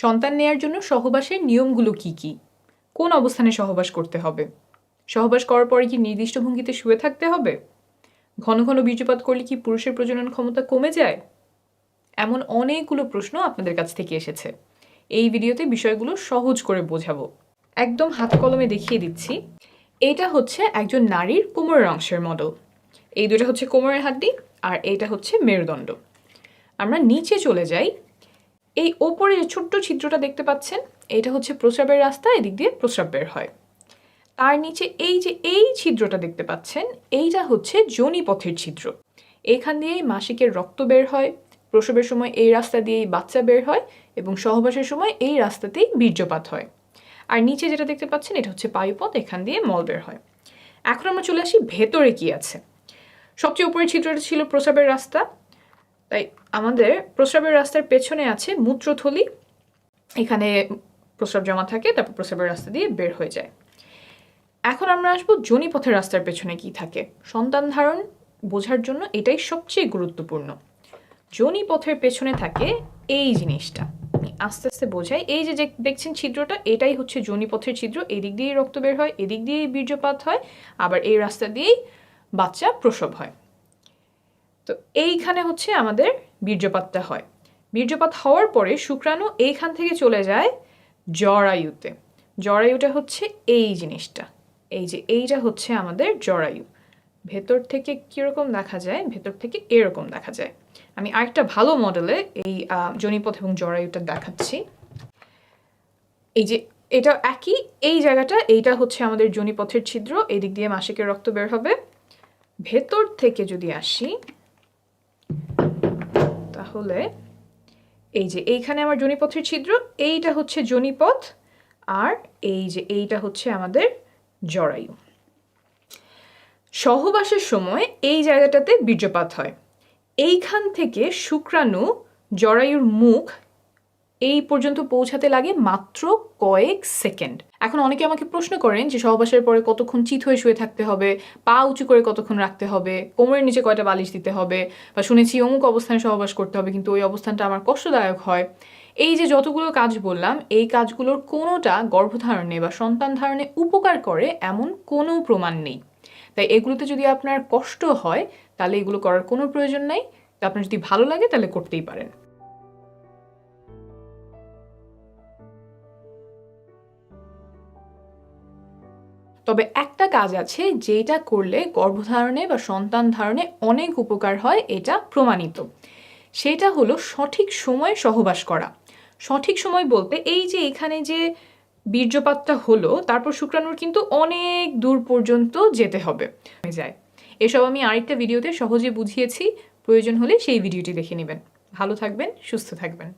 সন্তান নেয়ার জন্য সহবাসের নিয়মগুলো কি কি? কোন অবস্থানে সহবাস করতে হবে? সহবাস করার পরে কি নির্দিষ্ট ভঙ্গিতে শুয়ে থাকতে হবে? ঘন ঘন বীর্যপাত করলে কি পুরুষের প্রজনন ক্ষমতা কমে যায়? এমন অনেকগুলো প্রশ্ন আপনাদের কাছ থেকে এসেছে। এই ভিডিওতে বিষয়গুলো সহজ করে বোঝাবো। একদম হাত কলমে দেখিয়ে দিচ্ছি। এটা হচ্ছে একজন নারীর কোমরের অংশের মডেল। এই দুটো হচ্ছে কোমরের হাড্ডি আর এইটা হচ্ছে মেরুদণ্ড। আমরা নিচে চলে যাই। এই ওপরে যে ছোট্ট ছিদ্রটা দেখতে পাচ্ছেন, এটা হচ্ছে প্রস্রাবের রাস্তা, এদিক দিয়ে প্রস্রাব বের হয়। তার নিচে এই যে এই ছিদ্রটা দেখতে পাচ্ছেন, এইটা হচ্ছে যোনিপথের ছিদ্র। এখান দিয়েই মাসিকের রক্ত বের হয়, প্রসবের সময় এই রাস্তা দিয়েই বাচ্চা বের হয় এবং সহবাসের সময় এই রাস্তাতেই বীর্যপাত হয়। আর নিচে যেটা দেখতে পাচ্ছেন, এটা হচ্ছে পায়ুপথ এখান দিয়ে মল বের হয়। এখন আমরা চলে আসি ভেতরে কি আছে। সবচেয়ে উপরের ছিদ্রটা ছিল প্রসাবের রাস্তা তাই আমাদের প্রস্রাবের রাস্তার পেছনে আছে মূত্রথলি। এখানে প্রস্রাব জমা থাকে, তারপর প্রস্রাবের রাস্তা দিয়ে বের হয়ে যায়। এখন আমরা আসব জনিপথের রাস্তার পেছনে কি থাকে। সন্তান ধারণ বোঝার জন্য এটাই সবচেয়ে গুরুত্বপূর্ণ। জনিপথের পেছনে থাকে এই জিনিসটা। আস্তে আস্তে বোঝাই এই যে দেখছেন ছিদ্রটা, এটাই হচ্ছে জনিপথের ছিদ্র। এদিক দিয়েই রক্ত বের হয়, এদিক দিয়েই বীর্যপাত হয়, আবার এই রাস্তা দিয়েই বাচ্চা প্রসব হয়। তো এইখানে হচ্ছে আমাদের বীর্যপাতটা হয়। বীর্যপাত হওয়ার পরে শুক্রাণু এইখান থেকে চলে যায় জরায়ুতে। জরায়ুটা হচ্ছে এই জিনিসটা। এই যে এইটা হচ্ছে আমাদের জরায়ু। ভেতর থেকে কীরকম দেখা যায়? ভেতর থেকে এরকম দেখা যায়। আমি আরেকটা ভালো মডেলে এই জনিপথ এবং জরায়ুটা দেখাচ্ছি। এই যে এটা একই, এই জায়গাটা, এইটা হচ্ছে আমাদের জনিপথের ছিদ্র। এই দিক দিয়ে মাসিকের রক্ত বের হবে। ভেতর থেকে যদি আসি তাহলে এই যে এইখানে আমার জনিপথের ছিদ্র, এইটা হচ্ছে জনিপথ, আর এই যে এইটা হচ্ছে আমাদের জরায়ু। সহবাসের সময় এই জায়গাটাতে বীর্যপাত হয়। এইখান থেকে শুক্রাণু জরায়ুর মুখ এই পর্যন্ত পৌঁছাতে লাগে মাত্র কয়েক সেকেন্ড। এখন অনেকে আমাকে প্রশ্ন করেন যে সহবাসের পরে কতক্ষণ চিত হয়ে শুয়ে থাকতে হবে, পা উঁচু করে কতক্ষণ রাখতে হবে, কোমরের নিচে কয়টা বালিশ দিতে হবে বা শুনেছি অমুক অবস্থানে সহবাস করতে হবে কিন্তু ওই অবস্থানটা আমার কষ্টদায়ক হয়। এই যে যতগুলো কাজ বললাম, এই কাজগুলোর কোনোটা গর্ভধারণে বা সন্তান ধারণে উপকার করে এমন কোনো প্রমাণ নেই। তাই এগুলোতে যদি আপনার কষ্ট হয়, তাহলে এগুলো করার কোনো প্রয়োজন নাই। আপনার যদি ভালো লাগে, তাহলে করতেই পারেন। তবে একটা কাজ আছে যেটা করলে গর্ভধারণে বা সন্তান ধারণে অনেক উপকার হয়, এটা প্রমাণিত। সেটা হলো সঠিক সময়ে সহবাস করা। সঠিক সময় বলতে এই যে এখানে যে বীর্যপাতটা হলো, তারপর শুক্রাণুর কিন্তু অনেক দূর পর্যন্ত যেতে হবে। যায়। এসব আমি আরেকটা ভিডিওতে সহজে বুঝিয়েছি। প্রয়োজন হলে সেই ভিডিওটি দেখে নেবেন। ভালো থাকবেন, সুস্থ থাকবেন।